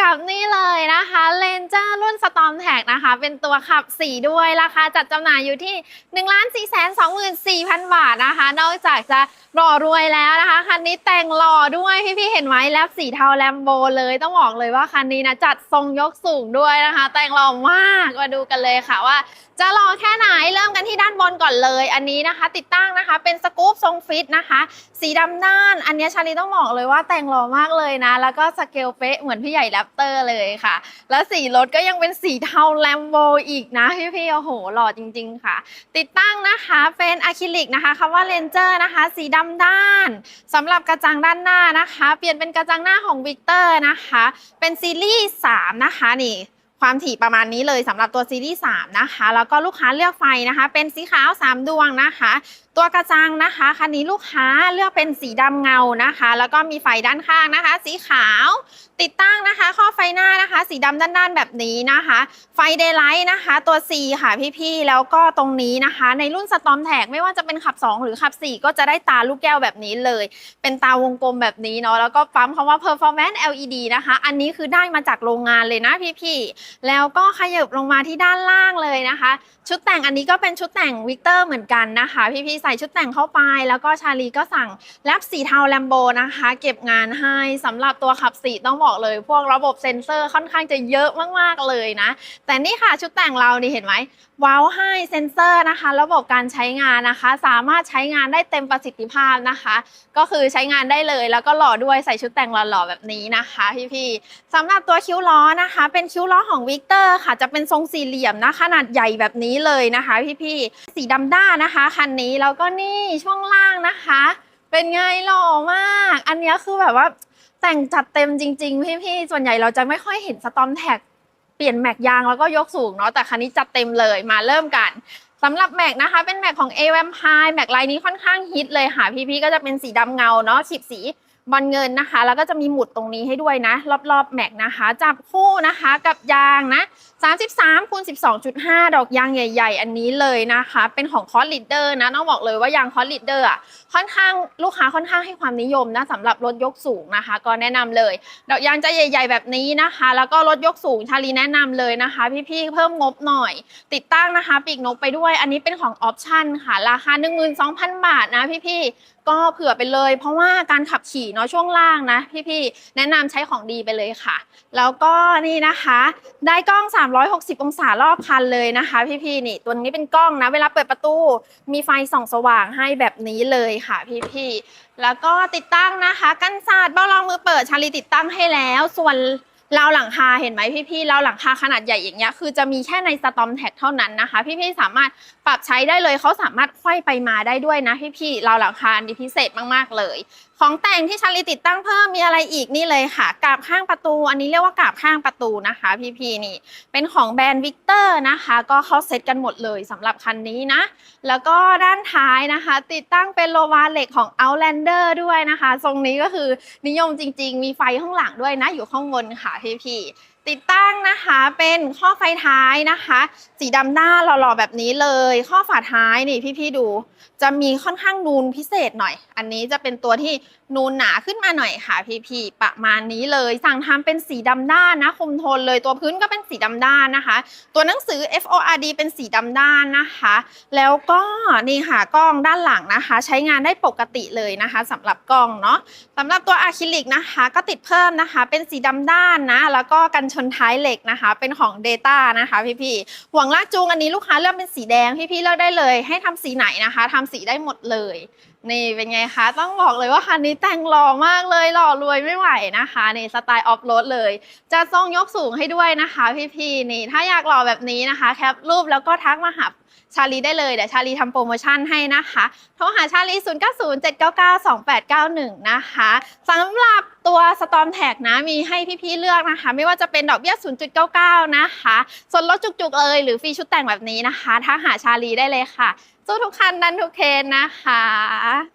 กับนี่เลยนะคะ เลน ร์รุ่นสตอมแท็กนะคะ เป็นตัวขับ 4 ด้วย ราคาจัดจำหน่ายอยู่ที่ 1 4 2 4 0 0 0 บาทนะคะ นอกจากจะหล่อรวยแล้วนะคะ คันนี้แต่งหล่อด้วย พี่ๆเห็นไหมแล้วสีเทาแลมโบเลย ต้องบอกเลยว่าคันนี้นะจัดทรงยกสูงด้วยนะคะ แต่งหล่อมากมาดูกันเลยค่ะว่า จะรอแค่ไหนเริ่มกันที่ด้านบนก่อนเลย อันนี้นะคะ ติดตั้งนะคะ เป็นสกู๊ปทรงฟิตนะคะ สีดำด้าน อันนี้ชาลีต้องบอกเลยว่าแต่งหล่อมากเลยนะ แล้วก็สเกลเป๊ะเหมือนพี่ใหญ่แรปเตอร์เลยค่ะ แล้วสีรถก็ยังเป็นสีเทาแลมโบอีกนะพี่ๆโอ้โห หล่อจริง ๆ ค่ะ ติดตั้งนะคะเป็นอะคริลิกนะคะคำว่าเลนเจอร์นะคะ สีดำด้านสำหรับกระจังด้านหน้านะคะ เปลี่ยนเป็นกระจังหน้าของวิกเตอร์นะคะ เป็นซีรีส์3นะคะนี่ความถี่ประมาณนี้เลยสำหรับตัวซีรีส์3นะคะ แล้วก็ลูกค้าเลือกไฟนะคะ เป็นสีขาว 3 ดวงนะคะ ตัวกระจังนะคะคันนี้ลูกค้าเลือกเป็นสีดำเงานะคะ แล้วก็มีไฟด้านข้างนะคะ สีขาว ติดตั้งนะคะ ข้อไฟหน้านะคะ สีดำด้านๆแบบนี้นะคะ ไฟเดย์ไลท์นะคะ ตัว C ค่ะพี่ๆ แล้วก็ตรงนี้นะคะ ในรุ่นสตอมแท็กไม่ว่าจะเป็นขับ 2 หรือขับ 4 ก็จะได้ตาลูกแก้วแบบนี้เลย เป็นตาวงกลมแบบนี้เนาะแล้วก็ปั๊มคำว่า performance LED นะคะ อันนี้คือได้มาจากโรงงานเลยนะพี่ๆ แล้วก็ขยับลงมาที่ด้านล่างเลยนะคะ ชุดแต่งอันนี้ก็เป็นชุดแต่งวิกเตอร์เหมือนกันนะคะ พี่ๆ ใส่ชุดแต่งเข้าไป แล้วก็ชาลีก็สั่งแลบสีเทาแลมโบนะคะ เก็บงานให้สำหรับตัวขับสีต้องบอกเลย พวกระบบเซนเซอร์ค่อนข้างจะเยอะมากๆเลยนะ แต่นี่ค่ะชุดแต่งเรานี่เห็นไหมว้าวให้เซนเซอร์นะคะ ระบบการใช้งานนะคะ สามารถใช้งานได้เต็มประสิทธิภาพนะคะ ก็คือใช้งานได้เลยแล้วก็หล่อด้วยใส่ชุดแต่งหล่อๆแบบนี้นะคะพี่ๆสำหรับตัวคิ้วล้อนะคะ เป็นคิ้วล้อของวิกเตอร์ค่ะ จะเป็นทรงสี่เหลี่ยมนะขนาดใหญ่แบบนี้เลยนะคะ พี่ๆสีดำด้านนะคะคันนี้แล้วก็นี่ช่วงล่างนะคะ เป็นไงหล่อมาก อันนี้คือแบบว่า แต่งจัดเต็มจริง ๆ พี่ๆส่วนใหญ่เราจะไม่ค่อยเห็นสตอมแท็กเปลี่ยนแม็กยางแล้วก็ยกสูงเนาะแต่คันนี้จัดเต็มเลยมาเริ่มกันสำหรับแม็กนะคะเป็นแม็กของ a v a m p i r e แม็กลายนี้ค่อนข้างฮิตเลยค่ะพี่ๆก็จะเป็นสีดำเงาเนาะฉีดสี บอลเงินนะคะ แล้วก็จะมีหมุดตรงนี้ให้ด้วยนะ รอบๆแม็กนะคะ จับคู่นะคะกับยางนะ33คูณ12.5 ดอกยางใหญ่ ๆ อันนี้เลยนะคะ เป็นของคอร์สลีดเดอร์นะต้องบอกเลยว่ายางคอร์สลีดเดอร์อะค่อนข้างลูกค้าค่อนข้างให้ความนิยมนะสำหรับรถยกสูงนะคะ ก็แนะนำเลย ดอกยางจะใหญ่ ๆ แบบนี้นะคะ แล้วก็รถยกสูงชาลีแนะนำเลยนะคะ พี่ๆเพิ่มงบหน่อย ติดตั้งนะคะ ปีกนกไปด้วย อันนี้เป็นของออปชั่นค่ะราคา 12,000 บาทนะพี่ๆ ก็เผื่อไปเลย เพราะว่าการขับขี่เนาะช่วงล่างนะ พี่ๆแนะนำใช้ของดีไปเลยค่ะ แล้วก็นี่นะคะ ได้กล้อง 360 องศารอบคันเลยนะคะ พี่ๆนี่ตัวนี้เป็นกล้องนะ เวลาเปิดประตูมีไฟส่องสว่างให้แบบนี้เลยค่ะ พี่ๆแล้วก็ติดตั้งนะคะ กันศาสตร์เบ้ารองมือเปิดชาลีติดตั้งให้แล้วส่วน ราวหลังคาเห็นไหมพี่ๆราวหลังคาขนาดใหญ่อย่างเงี้ยคือจะมีแค่ในสตอมแท็กเท่านั้นนะคะ พี่ๆสามารถปรับใช้ได้เลยเขาสามารถไขว้ไปมาได้ด้วยนะพี่ๆราวหลังคาอันนี้พิเศษมากๆเลย ของแต่งที่ชาลีติดตั้งเพิ่มมีอะไรอีกนี่เลยค่ะกาบข้างประตู อันนี้เรียกว่ากาบข้างประตูนะคะ พี่ๆนี่ เป็นของแบรนด์วิกเตอร์นะคะ ก็เขาเซ็ตกันหมดเลยสำหรับคันนี้นะ แล้วก็ด้านท้ายนะคะ ติดตั้งเป็นโลวาเหล็กของ Outlander ด้วยนะคะ ทรงนี้ก็คือนิยมจริง ๆ มีไฟข้างหลังด้วยนะอยู่ข้างบนค่ะพี่ๆติดตั้งนะคะเป็นข้อไฟท้ายนะคะ สีดำหน้าหล่อๆแบบนี้เลย ข้อฝาท้ายนี่พี่ๆดู จะมีค่อนข้างนูนพิเศษหน่อย อันนี้จะเป็นตัวที่นูนหนาขึ้นมาหน่อยค่ะ พี่ๆประมาณนี้เลย สั่งทำเป็นสีดำด้านนะคุมโทนเลยตัวพื้นก็เป็นสีดำด้านนะคะ ตัวหนังสือ FORD เป็นสีดำด้านนะคะ แล้วก็นี่ค่ะกล้องด้านหลังนะคะ ใช้งานได้ปกติเลยนะคะสำหรับกล้องเนาะสำหรับตัวอะคริลิกนะคะ ก็ติดเพิ่มนะคะ เป็นสีดำด้านนะ แล้วก็กันชนท้ายเหล็กนะคะ เป็นของ Data นะคะพี่ๆห่วงลากจูงอันนี้ลูกค้าเลือกเป็นสีแดงพี่ๆเลือกได้เลย ให้ทำสีไหนนะคะทำสีได้หมดเลย นี่เป็นไงคะ ต้องบอกเลยว่าคันนี้แต่งหล่อมากเลยหล่อรวยไม่ไหวนะคะนี่สไตล์ออฟโรดเลย จะทรงยกสูงให้ด้วยนะคะ พี่ๆนี่ถ้าอยากหล่อแบบนี้นะคะแคปรูปแล้วก็ทักมาหาชาลีได้เลยเดี๋ยวชาลีทำโปรโมชั่นให้นะคะโทรหาชาลี 0 9 0 7 9 9 2 8 9 1 นะคะสำหรับตัวสตอมแท็กนะมีให้พี่ๆเลือกนะคะ ไม่ว่าจะเป็นดอกเบี้ย 0.99 นะคะส่วนลดจุกๆเลยหรือฟรีชุดแต่งแบบนี้นะคะถ้าหาชาลีได้เลยค่ะสู้ทุกคันดันทุกเคนนะคะ